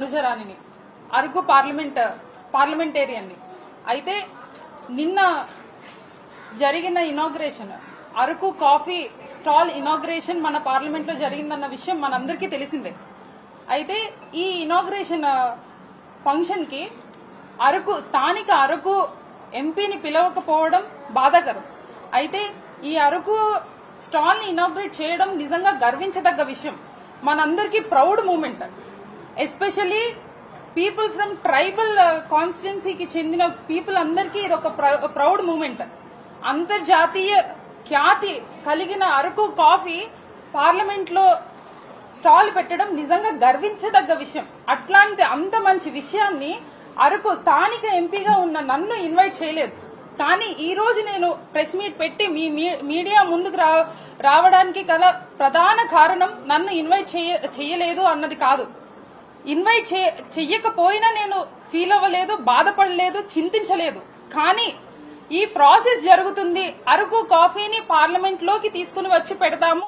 అనుజరాణిని Araku parliament పార్లమెంటేరియన్ని. అయితే నిన్న జరిగిన inauguration Araku coffee stall inauguration మన పార్లమెంట్లో జరిగిందన్న విషయం మనందరికీ తెలిసిందే. అయితే ఈ ఇనాగ్రేషన్ ఫంక్షన్కి అరకు స్థానిక అరకు ఎంపీని పిలవకపోవడం బాధాకరం. అయితే ఈ అరకు స్టాల్ని ఇనాగ్రేట్ చేయడం నిజంగా గర్వించదగ్గ విషయం. మనందరికీ proud moment. Especially people from tribal uh, కాన్స్టిట్యున్సీకి చెందిన పీపుల్ అందరికీ ఇది ఒక ప్రౌడ్ మూమెంట్. అంతర్జాతీయ ఖ్యాతి కలిగిన అరకు కాఫీ పార్లమెంట్లో స్టాల్ పెట్టడం నిజంగా గర్వించదగ్గ విషయం. అట్లాంటి అంత మంచి విషయాన్ని అరకు స్థానిక ఎంపీగా ఉన్న నన్ను ఇన్వైట్ చేయలేదు. కానీ ఈ రోజు నేను ప్రెస్ మీట్ పెట్టి మీ మీ- మీడియా ముందుకు రా రావడానికి గల ప్రధాన కారణం నన్ను ఇన్వైట్ చేయ- చేయలేదు అన్నది కాదు. ఇన్వైట్ చేయ- చెయ్యకపోయినా నేను ఫీల్ అవ్వలేదు బాధపడలేదు చింతించలేదు. కానీ ఈ ప్రాసెస్ జరుగుతుంది. అరకు కాఫీని పార్లమెంట్లోకి తీసుకుని వచ్చి పెడతాము.